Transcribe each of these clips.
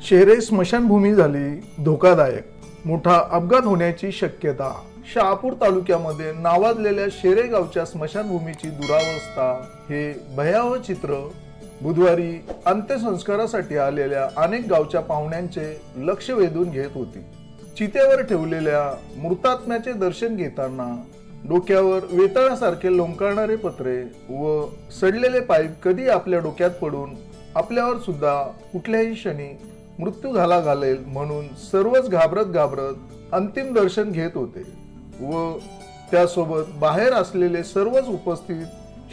शहरे स्मशानभूमी झाली धोकादायक. मोठा अपघात होण्याची शक्यता. शहापूर तालुक्यामध्ये नावाजलेल्या शेरे गावच्या स्मशानभूमीची दुरावस्था हे भयावह चित्र बुधवारी अंत्यसंस्कारासाठी आलेल्या अनेक गावच्या पाहुण्यांचे लक्ष वेधून घेत होती. चितेवर ठेवलेल्या मृतात्म्याचे दर्शन घेताना डोक्यावर वेताळासारखे लोंबकळणारे पत्रे व सडलेले पाईप कधी आपल्या डोक्यात पडून आपल्यावर सुद्धा कुठल्याही क्षणी मृत्यू झाला घालेल म्हणून सर्वच घाबरत घाबरत अंतिम दर्शन घेत होते व त्यासोबत बाहेर असलेले सर्वच उपस्थित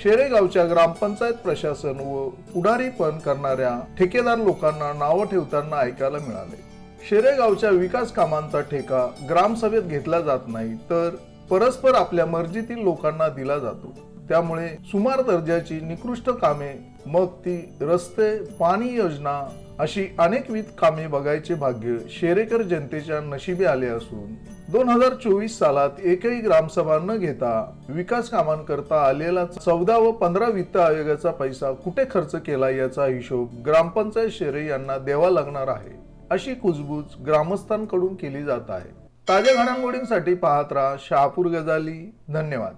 शेरेगावच्या ग्रामपंचायत प्रशासन व पुढारीपण करणाऱ्या ठेकेदार लोकांना नावं ठेवताना ऐकायला मिळाले. शेरेगावच्या विकास कामांचा ठेका ग्रामसभेत घेतला जात नाही तर परस्पर आपल्या मर्जीतील लोकांना दिला जातो. त्यामुळे सुमार दर्जाची निकृष्ट कामे मग ती रस्ते पाणी योजना अशी अनेकविध कामे बघायचे भाग्य शेरेकर जनतेच्या नशिबी आले असून दोन हजार चोवीस सालात एकही ग्रामसभा न घेता विकास कामांकरता आलेला चौदा व पंधरा वित्त आयोगाचा पैसा कुठे खर्च केला याचा हिशोब ग्रामपंचायत शेरे यांना द्यावा लागणार आहे अशी कुजबूज ग्रामस्थांकडून केली जात आहे. ताज्या घडामोडींसाठी पाहत राहा शहापूर गजाली. धन्यवाद.